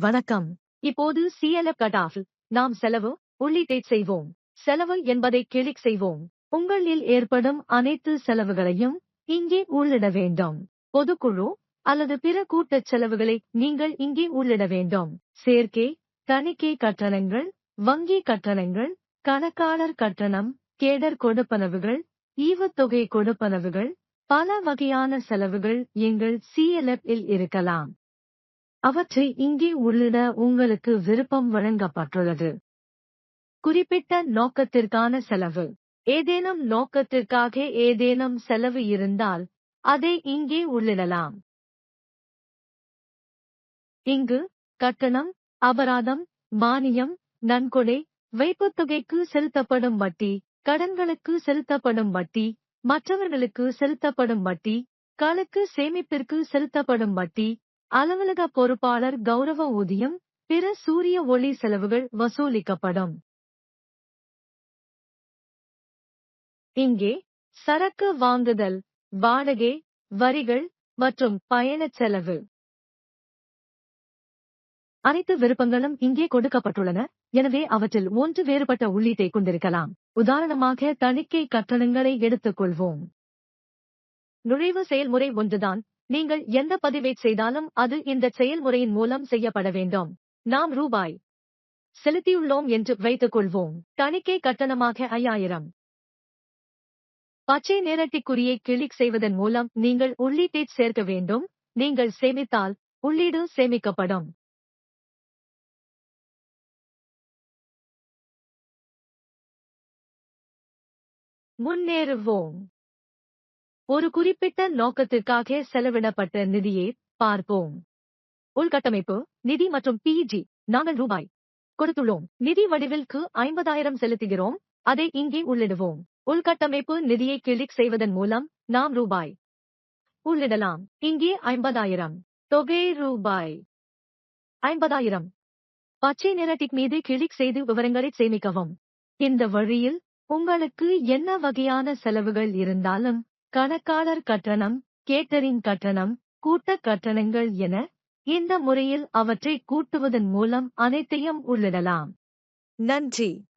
வணக்கம். இப்போது CLF cut off. நாம் செலவு உள்ளீட்டை செய்வோம். செலவு என்பதை கிளிக் செய்வோம். உங்களில் ஏற்படும் அனைத்து செலவுகளையும் இங்கே உள்ளிட வேண்டும். பொதுக்குழு அல்லது பிற கூட்டச் செலவுகளை நீங்கள் இங்கே உள்ளிட வேண்டும். சேர்க்கை தணிக்கை கட்டணங்கள் வங்கி கட்டணங்கள் கணக்காளர் கட்டணம் கேடர் கொடுப்பனவுகள் ஈவுத்தொகை கொடுப்பனவுகள் பல வகையான செலவுகள் எங்கள் CLF இல் இருக்கலாம். அவற்றை இங்கே உள்ளிட உங்களுக்கு விருப்பம் வழங்கப்பட்டுள்ளது. குறிப்பிட்ட நோக்கத்திற்கான செலவு. ஏதேனும் நோக்கத்திற்காக ஏதேனும் செலவு இருந்தால் அதை இங்கே உள்ளிடலாம். இங்கு கட்டணம் அபராதம் மானியம் நன்கொடை வைப்புத்தொகைக்கு செலுத்தப்படும் வட்டி கடன்களுக்கு செலுத்தப்படும் வட்டி மற்றவர்களுக்கு செலுத்தப்படும் வட்டி களுக்கு சேமிப்பிற்கு செலுத்தப்படும் வட்டி அலுவலக பொறுப்பாளர் கௌரவ ஊதியம் பிற சூரிய ஒளி செலவுகள் வசூலிக்கப்படும். இங்கே சரக்கு வாங்குதல் வாடகை வரிகள் மற்றும் பயணச் செலவு. அனைத்து விருப்பங்களும் இங்கே கொடுக்கப்பட்டுள்ளன. எனவே அவற்றில் ஒன்று வேறுபட்ட உள்ளீட்டை கொண்டிருக்கலாம். உதாரணமாக தணிக்கை கட்டணங்களை எடுத்துக்கொள்வோம். நுழைவு செயல்முறை ஒன்றுதான். நீங்கள் எந்த பதிவை செய்தாலும் அது இந்த செயல்முறையின் மூலம் செய்யப்பட வேண்டும். நாம் ரூபாய் செலுத்தியுள்ளோம் என்று வைத்துக் கொள்வோம் தணிக்கை கட்டணமாக ஐயாயிரம். பச்சை நேரட்டிக்குறியை கிளிக் செய்வதன் மூலம் நீங்கள் உள்ளீட்டை சேர்க்க வேண்டும். நீங்கள் சேமித்தால் உள்ளீடு சேமிக்கப்படும். முன்னேறுவோம். ஒரு குறிப்பிட்ட நோக்கத்திற்காக செலவிடப்பட்ட நிதியை பார்ப்போம். உள்கட்டமைப்பு நிதி மற்றும் பிஜி நாங்கள் ரூபாய் கொடுத்துள்ளோம். நிதி வடிவில்க்கு ஐம்பதாயிரம் செலுத்துகிறோம். அதை இங்கே உள்ளிடுவோம். உள்கட்டமைப்பு நிதியை கிளிக் செய்வதன் மூலம் நாம் ரூபாய் உள்ளிடலாம். இங்கே ஐம்பதாயிரம். தொகை ரூபாய் ஐம்பதாயிரம். பச்சை நிற டிக் மீது கிளிக் செய்து விவரங்களை சேமிக்கவும். இந்த வழியில் உங்களுக்கு என்ன வகையான செலவுகள் இருந்தாலும் கணக்காளர் கட்டணம் கேட்டரிங் கட்டணம் கூட்ட கட்டணங்கள் என இந்த முறையில் அவற்றை கூட்டுவதன் மூலம் அனைத்தையும் உள்ளிடலாம். நன்றி.